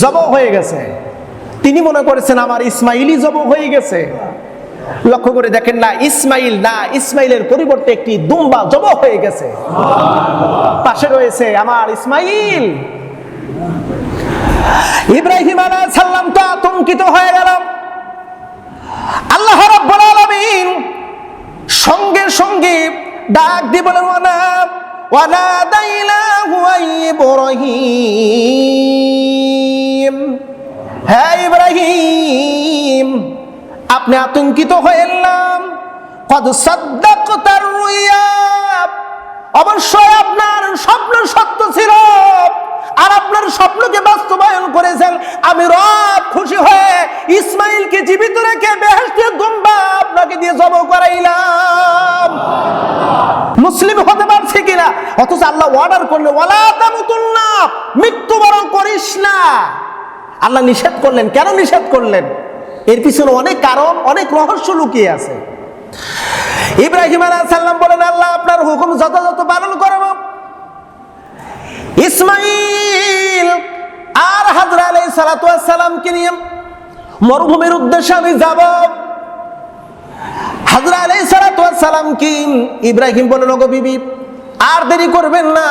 Job হয়ে গেছে। তিনি মনে করেছেন, আমার ইসমাইলই জব হয়ে গেছে। লক্ষ্য করে দেখেন না, ইসমাইল না, ইসমাইলের পরিবর্তে একটি দুম্বা জব হয়ে গেছে। পাশে রয়েছে আমার ইসমাইল। ইব্রাহিম আলাইহিস সালাম তো আতঙ্কিত হয়ে গেল আল্লাহ আলামিন সঙ্গে সঙ্গে ডাক দিয়ে আপনি আতঙ্কিত হয়েলাম কদ সাদ্দাকতার রুইয়া অবশ্যই আপনার স্বপ্ন সত্য ছিল। আর আপনার স্বপ্নকে বাস্তবায়ন করেছেন। আমি রব খুশি হয়ে ইসমাইলকে জীবিত রেখে বেহেশতের দুম্বা আপনাকে দিয়ে জব করাইলাম। মুসলিম হতে পারছে কিনা? অথচ আল্লাহ অর্ডার করলে ওয়ালা তামুতুন্না মৃত্যুবরণ করিস না। আল্লাহ নিষেধ করলেন। কেন নিষেধ করলেন? এর পিছনে অনেক কারণ, অনেক রহস্য লুকিয়ে আছে। ইব্রাহিম আলাইহিস সালাম বলেন, আল্লাহ আপনার হুকুম যথাযথ পালন করব ইসমাইল, আর হাজরা আলাই সালাতামকে নিয়ে মরুভূমির উদ্দেশ্যে আমি যাব। হাজরা আলাই সালাতাম কি? ইব্রাহিম বলেন ওগো বিবি, আর দেরি করবেন না।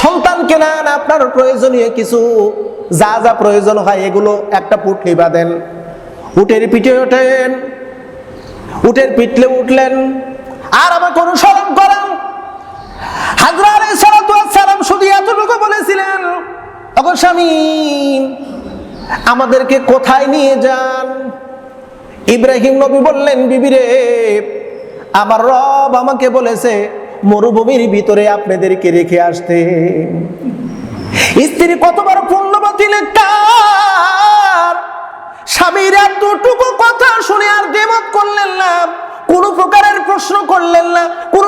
সন্তান কেনান আপনার প্রয়োজনীয় কিছু, যা যা প্রয়োজন হয় এগুলো একটা পুটলি বাঁধেন উটের পিঠে ওঠেন, উটের পিঠলে উঠলেন, আর আমাকে অনুসরণ করেন। শুধু এতটুকু বলেছিলেন তখন স্বামী আমাদেরকে কোথায় নিয়ে যান? ইব্রাহিম নবী বললেন বিবিরে আমার রব আমাকে বলেছে, মরুভূমির ভিতরে আপনাদেরকে রেখে আসতে। স্ত্রী কতবার পুণ্যবতী কার স্বামীর এতটুকু কথা শুনে আর দেমত করলেন না, কোন প্রকারের প্রশ্ন করলেন না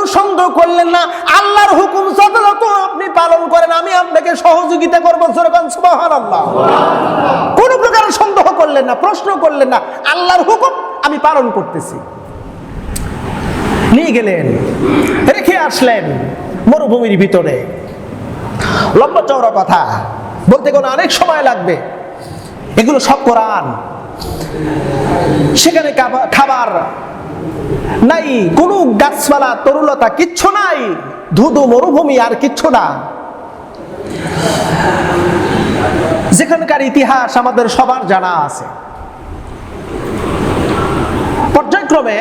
সন্দেহ করলেন না। আল্লাহর হুকুম যথাযথ আপনি পালন করেন, আমি আপনাকে সহযোগিতা করব। কোন প্রকারের সন্দেহ করলেন না, প্রশ্ন করলেন না। আল্লাহর হুকুম আমি পালন করতেছি। নিয়ে গেলেন, রেখে আসলেন মরুভূমির ভিতরে। লম্বা চওড়া কথা। বলতে কোনো অনেক সময় লাগবে। এগুলো সব কোরআন। সেখানে খাবার নাই, কোনো গাছপালা, তরুলতা কিচ্ছু নাই। ধুধু মরুভূমি আর কিচ্ছু না। যেখানকার ইতিহাস আমাদের সবার জানা আছে। পর্যায়ক্রমে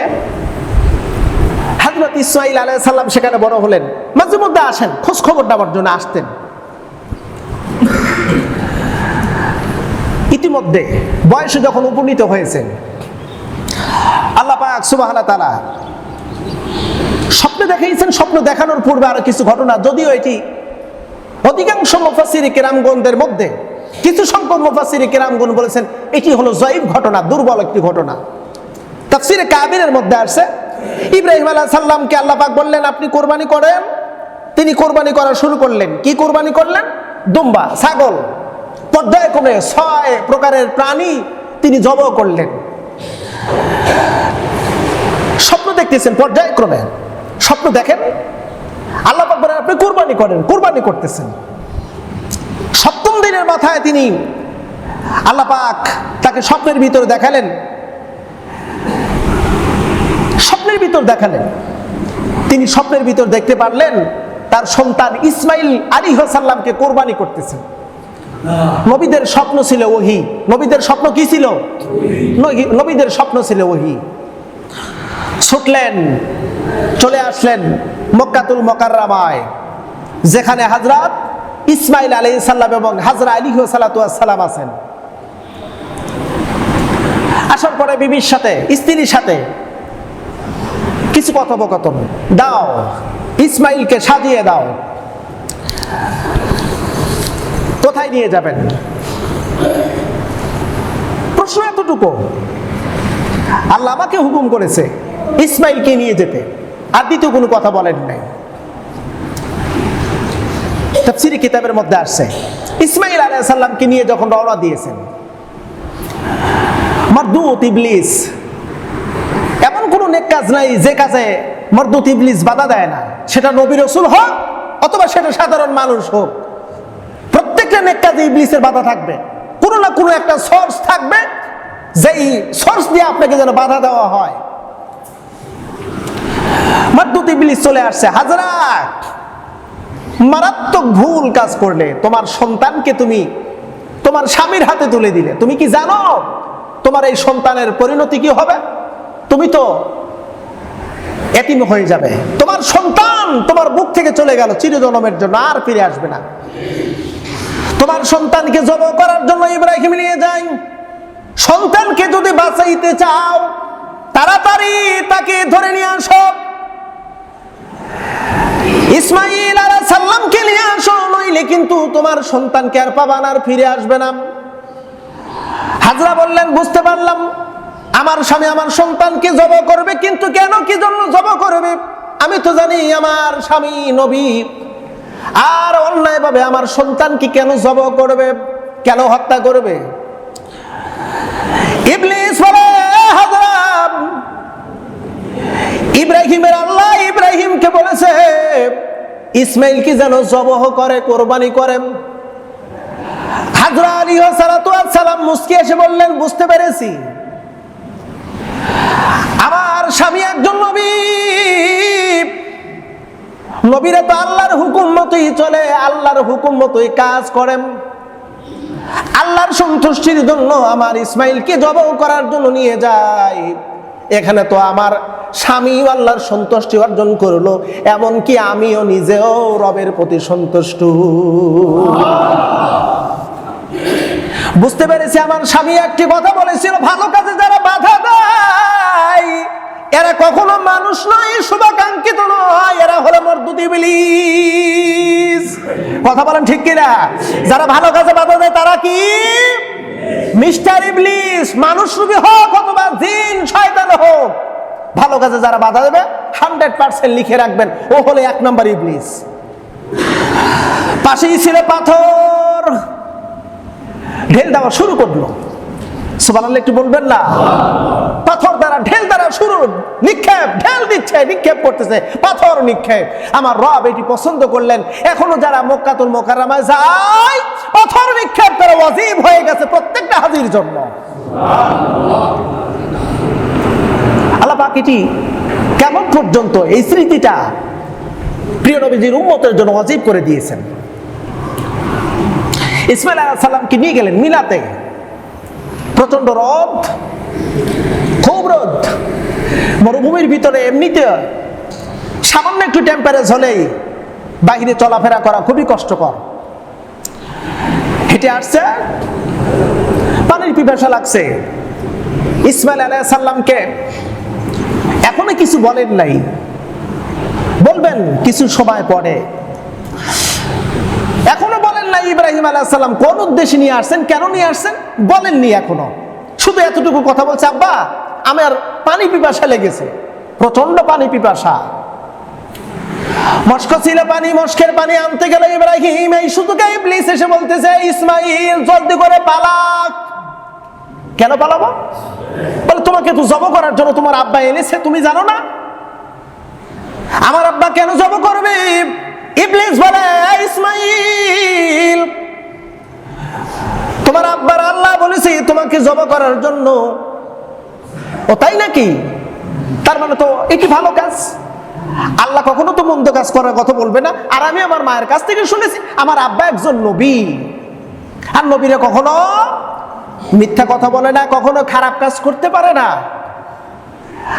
হাজরত ইসমাইল আলাহ সাল্লাম সেখানে বড় হলেন। মাঝে মধ্যে আসেন খোঁজ খবর নেওয়ার জন্য আসতেন। ইতিমধ্যে বয়সে যখন উপনীত হয়েছেন আল্লাহ পাক সুবাহ তালা স্বপ্নে দেখাইছেন স্বপ্ন দেখানোর পূর্বে আরও কিছু ঘটনা। যদিও এটি অধিকাংশ মুফাসিরি কেরামগণদের মধ্যে কিছু সংখ্যক মুফাসিরি কেরামগণ বলেছেন, এটি হলো জয়ীব ঘটনা, দুর্বল একটি ঘটনা। তাফসিরে কাবিরের মধ্যে আসছে, ইব্রাহিম আলাহ সাল্লামকে আল্লাহ পাক বললেন, আপনি কোরবানি করেন? তিনি কোরবানি করা শুরু করলেন। কি কোরবানি করলেন? দুম্বা, ছাগল। পর্যায়ক্রমে ছয় প্রকারের প্রাণী তিনি জব করলেন স্বপ্ন দেখতেছেন পর্যায়ক্রমে। স্বপ্ন দেখেন। আল্লাহ বলেন আপনি কোরবানি করেন কোরবানি করতেছেন। সপ্তম দিনের মাথায় তিনি আল্লাহ পাক তাকে স্বপ্নের ভিতরে দেখালেন। স্বপ্নের ভিতর দেখালেন। তিনি স্বপ্নের ভিতর দেখতে পারলেন তার সন্তান ইসমাইল আলী সাল্লামকে কোরবানি করতেছেন। নবীদের স্বপ্ন ছিল ওহি। নবীদের স্বপ্ন কি ছিল? নবী- নবীদের স্বপ্ন ছিল ওহি। ছুটলেন, চলে আসলেন মক্কাতুল মকাররামায়, যেখানে হাজরাত ইসমাইল আলী সাল্লাম এবং হাজরা আলী সালাম আছেন। আসার পরে বিবির সাথে, স্ত্রীর সাথে কিছু কথোপকথন। দাও ইসমাইলকে সাজিয়ে দাও। কোথায় নিয়ে যাবেন? প্রশ্ন এতটুকু। আল্লাহ আমাকে হুকুম করেছে। ইসমাইলকে নিয়ে যেতে। আর দ্বিতীয় কোনো কথা বলেন নাই। তাফসিরি কিতাবের মধ্যে আসছে, ইসমাইল আলাইহিস সাল্লামকে নিয়ে যখন রওনা দিয়েছেন, মারদুত ইবলিস, এমন কোনো নেক কাজ নাই যে কাজে মর্দুত ইবলিস বাধা দেয় না। সেটা নবী রসুল হোক অথবা সেটা সাধারণ মানুষ হোক, প্রত্যেকটা নেক কাজে ইবলিসের বাধা থাকবে। কোনো না কোনো একটা সোর্স থাকবে, যেই সোর্স দিয়ে আপনাকে যেন বাধা দেওয়া হয়। মাদ্দুত ইবলিস চলে আসছে। হাজরাত মারাত্মক ভুল কাজ করলে তোমার সন্তানকে তুমি তোমার স্বামীর হাতে তুলে দিলে। তুমি কি জানো তোমার এই সন্তানের পরিণতি কি হবে? তুমি তো এতিম হয়ে যাবে। তোমার সন্তান তোমার বুক থেকে চলে গেল চিরজনমের জন্য, আর ফিরে আসবে না। তোমার সন্তানকে জব করার জন্য ইব্রাহিম নিয়ে যাই। সন্তানকে যদি বাঁচাইতে চাও, তাড়াতাড়ি তাকে ধরে নিয়ে আসো। ইসমাইল আলাহ সাল্লামকে নিয়ে আসো নইলে কিন্তু তোমার সন্তানকে আর পাবান আর ফিরে আসবে না। হাজরা বললেন, বুঝতে পারলাম। আমার স্বামী আমার সন্তানকে জব করবে, কিন্তু কেন কি জন্য জব করবে? আমি তো জানি আমার স্বামী নবী। আর অন্যায়ভাবে আমার সন্তানকে কেন জব করবে? কেন হত্যা করবে? ইবলিস বলে ইব্রাহিমের আল্লাহ ইব্রাহিমকে বলেছে, ইসমাইল কি যেন জবহ করে, কোরবানি করেন হাজরা আলী সালাম মুস্কি এসে বললেন, বুঝতে পেরেছি। আমার স্বামী একজন নবী। নবীরা তো আল্লাহর হুকুম মতোই চলে, আল্লাহর হুকুম মতোই কাজ করেন। আল্লাহর সন্তুষ্টির জন্য আমার ইসমাইলকে জবহ করার জন্য নিয়ে যায়। এখানে তো আমার স্বামী আল্লাহর সন্তুষ্টি অর্জন করল, এমনকি আমিও নিজেও রবের প্রতি সন্তুষ্ট। বুঝতে পেরেছি আমার স্বামী একটি কথা বলেছিল, ভালো কাজে যারা বাধা দেয়, এরা কখনো মানুষ নয়, শুভাকাঙ্ক্ষিত নয়, এরা হলো মর্দুদি বিলিস কথা বলেন ঠিক কিনা? যারা ভালো কাজে বাধা দেয়, তারা কি? মিস্টার ইবলিস, মানুষ রূপে হোক অথবা জিন, শয়তান হোক, ভালো কাজে যারা বাধা দেবে, হান্ড্রেড পার্সেন্ট লিখে রাখবেন, ও হলে এক নম্বর ইবলিস। পাশেই ছিল পাথর। ঢেল দেওয়া শুরু করল। সুবহানাল্লাহ, একটু বলবেন না? পাথর দ্বারা, ঢেল দ্বারা শুরু, নিক্ষেপ, ঢেল দিচ্ছে, নিক্ষেপ করতেছে, পাথর নিক্ষেপ। আমার রব এটি পছন্দ করলেন। এখনও যারা মক্কাতুল মোকাররমায় যায়, পাথর নিক্ষেপ করে ওয়াজিব হয়ে গেছে প্রত্যেকটা হাজির জন্য। আল্লাহ পাক এটি কেমন পর্যন্ত এই স্মৃতিটা প্রিয় নবীজির উম্মতের জন্য অজীব করে দিয়েছেন। ইসমাইল আলাহ সাল্লামকে নিয়ে গেলেন মিলাতে। প্রচণ্ড রদ, খুব রোদ। মরুভূমির ভিতরে এমনিতে সামান্য একটু টেম্পারেজ হলেই বাইরে চলাফেরা করা খুবই কষ্টকর। হেঁটে আসছে, পানির পিপাসা লাগছে। ইসমাইল আলাহ সাল্লামকে এখনও কিছু বলেন নাই। বলবেন, কিছু সময় পরে। এখনও না ইব্রাহিম আলাইসাল্লাম কোন উদ্দেশ্যে নিয়ে আসছেন? কেন নিয়ে আসছেন? বলেননি এখনও। শুধু এতটুকু কথা বলছে, আব্বা, আমার পানি পিপাসা লেগেছে। প্রচণ্ড পানি পিপাসা। মস্ক ছিল পানি, মস্কের পানি আনতে গেল ইব্রাহিম। এই ইবলিস এসে বলতেছে ইসমাইল জলদি করে কেন পালাবো? বলে, তোমাকে তো জব করার জন্য তোমার আব্বা এনেছে, তুমি জানো না? আমার আব্বা কেন জব করবে? ইবলিস বলে "এই ইসমাইল তোমার আব্বার আল্লাহ বলেছি তোমাকে জব করার জন্য। ও, তাই নাকি? তার মানে তো এটি ভালো কাজ। আল্লাহ কখনো তো মন্দ কাজ করার কথা বলবে না। আর আমি আমার মায়ের কাছ থেকে শুনেছি, আমার আব্বা একজন নবী। আর নবীরা কখনো মিথ্যা কথা বলে না, কখনো খারাপ কাজ করতে পারে না।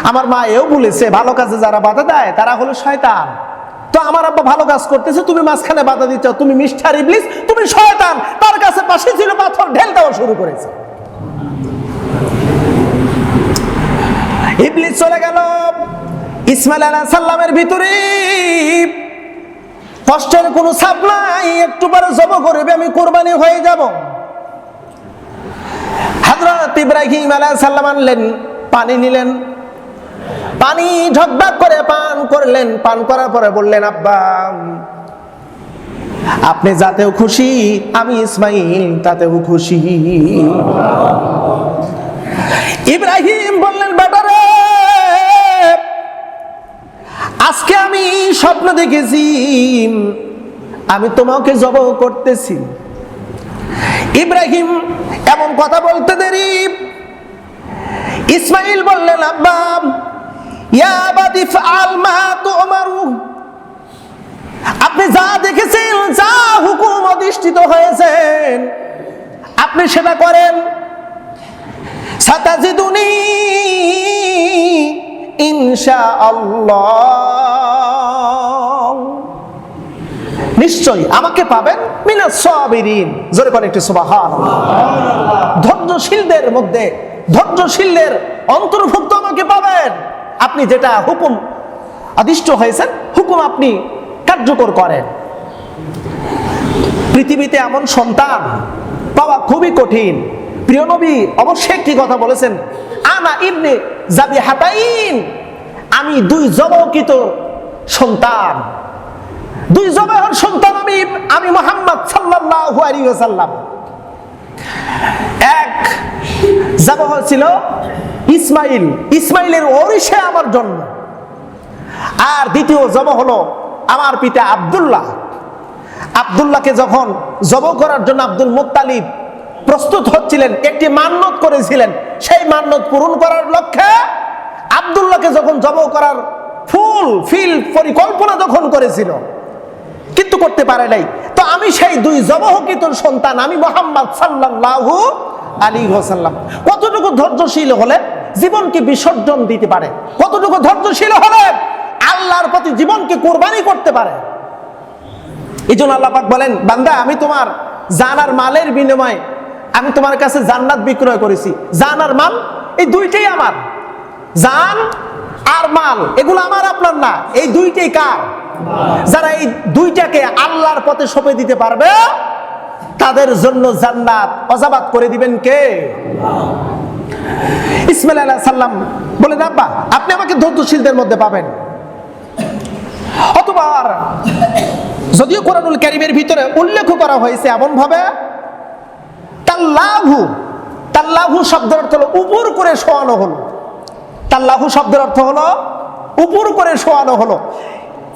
আমার মা এও বলেছে, ভালো কাজে যারা বাধা দেয়, তারা হলো শয়তান। তো আমার আব্বা ভালো কাজ করতেছে, তুমি মাঝখানে বাধা দিচ্ছ, তুমি মিস্টার ইবলিস, তুমি শয়তান, তার কাছে পাশে ছিল পাথর, ঢেল দেওয়া শুরু করেছে। ইবলিস চলে গেল ইসমাইল আলাহ সাল্লামের ভিতরে। কষ্টের কোনো ছাপ নাই, একটু পরে জব করবে, আমি কোরবানি হয়ে যাব। হযরত ইব্রাহিম আলাইহিস সালাম আনলেন, পানি নিলেন। পানি ঢকঢক করে পান করলেন, পান করার পরে বললেন, আব্বা, আপনি যাতেও খুশি, আমি ইসমাইল তাতেও খুশি। ইব্রাহিম বললেন, বেটারে, আজকে আমি স্বপ্ন দেখেছি, আমি তোমাকে জব করতেছি। ইব্রাহিম এমন কথা বলতে দেরি। ইসমাইল বললেন, আব্বা আপনি যা দেখেছেন, যা হুকুম অধিষ্ঠিত হয়েছেন, আপনি সেটা করেন। সাতাজিদুনি ইনশা আল্লাহ নিশ্চয়ই আমাকে পাবেন মিনা সাবিরিন। জোরে কোন একটি সুবহান ধৈর্যশীলদের মধ্যে, ধৈর্যশীলদের অন্তর্ভুক্ত আমাকে পাবেন। আপনি যেটা হুকুম আদিষ্ট হয়েছেন, হুকুম আপনি কার্যকর করেন। পৃথিবীতে এমন সন্তান পাওয়া খুবই কঠিন। প্রিয় নবী অবশ্যই একটি কথা বলেছেন, আনা ইবনে জাবি হাতাইন আমি দুই জবকিত সন্তান। দুই জবাহর সন্তান আমি আমি মোহাম্মদ সাল্লাল্লাহু আলাইহি ওয়াসাল্লাম। এক জবাহ ছিল ইসমাইল। ইসমাইলের ওরিশে আমার জন্ম। আর দ্বিতীয় জব হলো আমার পিতা আব্দুল্লাহ। আব্দুল্লাহকে যখন জব করার জন্য আব্দুল মুত্তালিব প্রস্তুত হচ্ছিলেন, একটি মান্যত করেছিলেন, সেই মান্যত পূরণ করার লক্ষ্যে আব্দুল্লাহকে যখন জব করার ফুল, ফিল, পরিকল্পনা যখন করেছিল, কিন্তু করতে পারে নাই। তো আমি সেই দুই জবহকিত সন্তান, আমি মোহাম্মদ সাল্লাল্লাহু আলী হোসাল্লাম কতটুকু ধৈর্যশীল হলে জীবনকে বিসর্জন দিতে পারে? কতটুকু ধৈর্যশীল হলে আল্লাহর প্রতি জীবনকে কোরবানি করতে পারে? এই জন্য আল্লাপাক বলেন, বান্দা, আমি তোমার জানার মালের বিনিময়ে আমি তোমার কাছে জান্নাত বিক্রয় করেছি। জান আর মাল, এই দুইটাই আমার। জান আর মাল, এগুলো আমার, আপনার না। এই দুইটাই কার? যারা এই দুইটাকে আল্লাহর পথে সঁপে দিতে পারবে তাদের জন্য জান্নাত অজাবাত করে দিবেন কে? ইসমাইল আলাহ সাল্লাম বলেন আব্বা আপনি আমাকে ধৈর্যশীলদের মধ্যে পাবেন। অতবার যদিও কোরআনুল কারিমের ভিতরে উল্লেখ করা হয়েছে এমন ভাবে তাল্লাহু তাল্লাহু শব্দের অর্থ হলো উপর করে শোয়ানো হলো। তাল্লাহু শব্দের অর্থ হলো উপর করে শোয়ানো হলো।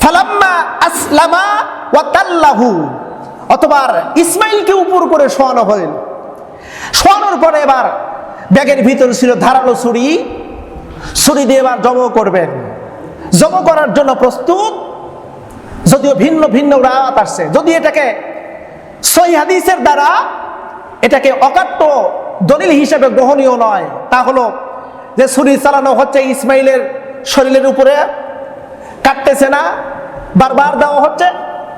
ফালাম্মা আসলামা ওয়া তাল্লাহু। অতবার ইসমাইলকে উপর করে শোয়ানো হইল। শোয়ানোর পরে এবার ব্যাগের ভিতর ছিল ধারালো ছুরি। ছুরি দিয়ে এবার জব করবেন। জব করার জন্য প্রস্তুত। যদিও ভিন্ন ভিন্ন রাত আসছে। যদি এটাকে সই হাদিসের দ্বারা এটাকে অকাট্য দলিল হিসেবে গ্রহণীয় নয়, তা হলো যে ছুরি চালানো হচ্ছে ইসমাইলের শরীরের উপরে, কাটতেছে না, বারবার দেওয়া হচ্ছে।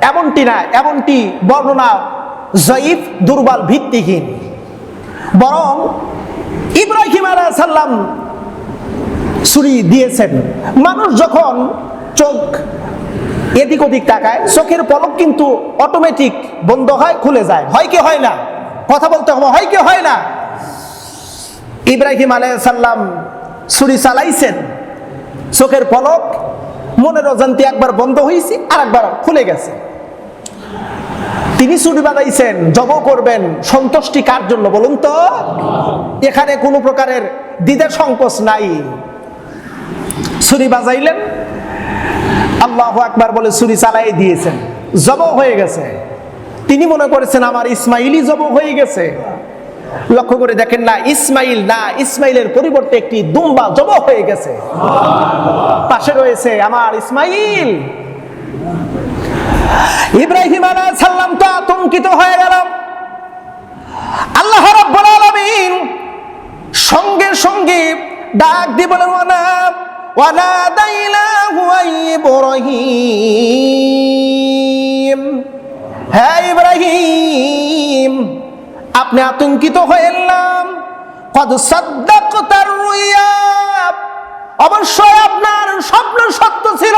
এমনটি না, এমনটি বর্ণনা জয়ীফ, দুর্বল ভিত্তিহীন। বরং ইব্রাহিম আলাহ সাল্লাম ছুরি দিয়েছেন। মানুষ যখন চোখ এদিক ওদিক তাকায়, চোখের পলক কিন্তু অটোমেটিক বন্ধ হয়, খুলে যায়। হয় কি হয় না? কথা বলতে হবে, হয় কি হয় না? ইব্রাহিম আলাইসাল্লাম ছুরি চালাইছেন। চোখের পলক মনের অজান্তি একবার বন্ধ হয়েছে আর একবার খুলে গেছে। তিনি ছুরি বাজাইছেন জব করবেন, সন্তুষ্টি কার জন্য বলুন তো? এখানে কোনো প্রকারের দ্বিধা সংকোচ নাই। ছুরি বাজাইলেন, আল্লাহ একবার বলে ছুরি চালাই দিয়েছেন জব হয়ে গেছে। তিনি মনে করেছেন, আমার ইসমাইলি জব হয়ে গেছে। লক্ষ্য করে দেখেন না, ইসমাইল না, ইসমাইলের পরিবর্তে একটি দুম্বা জব হয়ে গেছে। পাশে রয়েছে আমার ইসমাইল। ইব্রাহিম আলাইহিস সালাম তো আতঙ্কিত হয়ে গেল আল্লাহ রাব্বুল আলামিন সঙ্গে সঙ্গে ডাক দিয়ে বলেন ওয়ানা ওয়ানাদাইনাহু আই ইব্রাহিম। হ্যাঁ ইব্রাহিম! আপনি আতঙ্কিত এলাম। কদ সাদ্দাকতার রুইয়া অবশ্যই আপনার স্বপ্ন সত্য ছিল।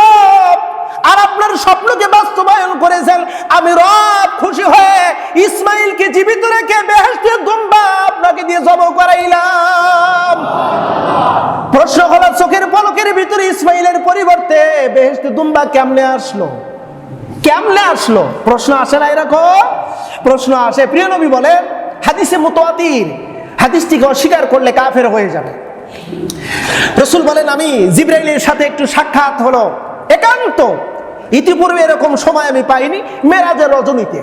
আর আপনার স্বপ্নকে বাস্তবায়ন করেছেন। আমি রব খুশি হয়ে ইসমাইলকে জীবিত রেখে বেহেস্তে দুম্বা আপনাকে দিয়ে জব করাইলাম। প্রশ্ন হলো, চোখের পলকের ভিতরে ইসমাইলের পরিবর্তে বেহেস্তে দুম্বা কেমনে আসলো? কেমনে আসলো? প্রশ্ন আসে না এরকম? প্রশ্ন আসে। প্রিয় নবী বলেন হাদিসে মুতোয়াতির হাদিসটিকে অস্বীকার করলে কাফের হয়ে যাবে। রসুল বলেন, আমি জিব্রাইলের সাথে একটু সাক্ষাৎ হলো। একান্ত। ইতিপূর্বে এরকম সময় আমি পাইনি মেরাজের রজনীতে।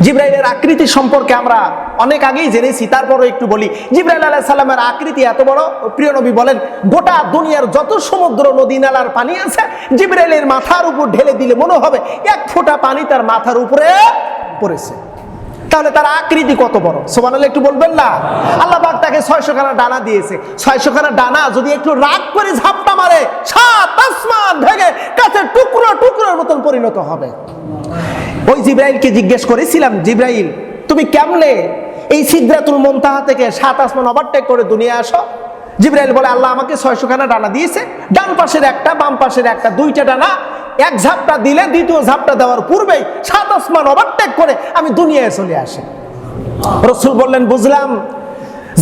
জিব্রাইলের আকৃতি সম্পর্কে আমরা অনেক আগেই জেনেছি। তারপরও একটু বলি, জিব্রাইল আলাহ সাল্লামের আকৃতি এত বড়? প্রিয় নবী বলেন, গোটা দুনিয়ার যত সমুদ্র, নদী, নালার পানি আছে, জিব্রাইলের মাথার উপর ঢেলে দিলে মনে হবে এক ফোঁটা পানি তার মাথার উপরে পড়েছে। তাহলে তার আকৃতি কত বড়? সোমান একটু বলবেন না? আল্লাহ পাক তাকে ছয়শো খানা ডানা দিয়েছে। ছয়শো খানা ডানা যদি একটু রাগ করে ঝাপটা মারে, সাত আসমান ভেঙে কাছে টুকরো টুকরোর মতন পরিণত হবে। ওই জিব্রাইলকে জিজ্ঞেস করেছিলাম, জিব্রাইল, তুমি কেমনে এই সিদ্ধাতুল মমতাহা থেকে সাত আসমান ওভারটেক করে দুনিয়া আসো? জিব্রাইল বলে, আল্লাহ আমাকে ছয়শো খানা ডানা দিয়েছে। ডান পাশের একটা, বাম পাশের একটা, দুইটা ডানা এক ঝাপটা দিলে দ্বিতীয় ঝাপটা দেওয়ার পূর্বেই সাত আসমান ওভারটেক করে আমি দুনিয়ায় চলে আসি। রসুল বললেন, বুঝলাম,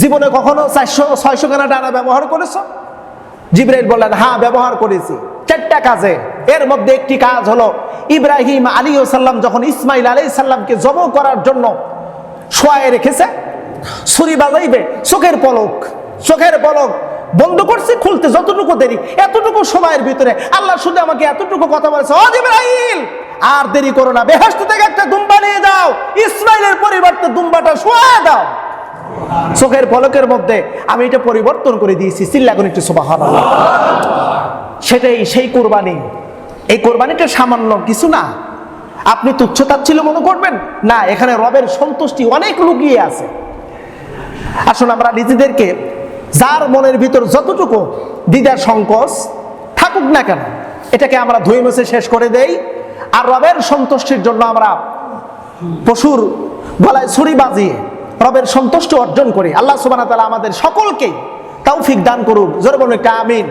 জীবনে কখনো চারশো, ছয়শো কেনা ডানা ব্যবহার করেছ? জিব্রাইল বললেন হ্যাঁ ব্যবহার করেছি। চারটা কাজে। এর মধ্যে একটি কাজ হলো, ইব্রাহিম আলী সাল্লাম যখন ইসমাইল আলী সাল্লামকে জব করার জন্য শোয়ায় রেখেছে, ছুরি বাজাইবে চোখের পলক চোখের পলক বন্ধ করছে, খুলতে যতটুকু দেরি, এতটুকু সময়ের ভিতরে। আল্লাহ শুধু আমাকে এতটুকু কথা বলেছে, ও জিব্রাইল, আর দেরি করো না বেহেস্ত থেকে একটা দুম্বা নিয়ে যাও ইসমাইলের পরিবর্তে দুম্বাটা শোয়া দাও। চোখের পলকের মধ্যে আমি এটা পরিবর্তন করে দিয়েছি চিল্লাগুন একটু সুবাহ সেটাই সেই কোরবানি। এই কোরবানিটা সামান্য কিছু না। আপনি তুচ্ছতাচ্ছিল মনে করবেন? না, এখানে রবের সন্তুষ্টি অনেক লুকিয়ে আছে। আসুন আমরা নিজেদেরকে যার মনের ভিতর যতটুকু দ্বিধার সংকোচ থাকুক না কেন, এটাকে আমরা ধুই মুছে শেষ করে দেই। আর রবের সন্তুষ্টির জন্য আমরা পশুর গলায় ছুরি বাজিয়ে রবের সন্তুষ্ট অর্জন করি। আল্লাহ সুবাহ আমাদের সকলকেই ফিক দান করুক। জোরে বলুন একটা আমিন।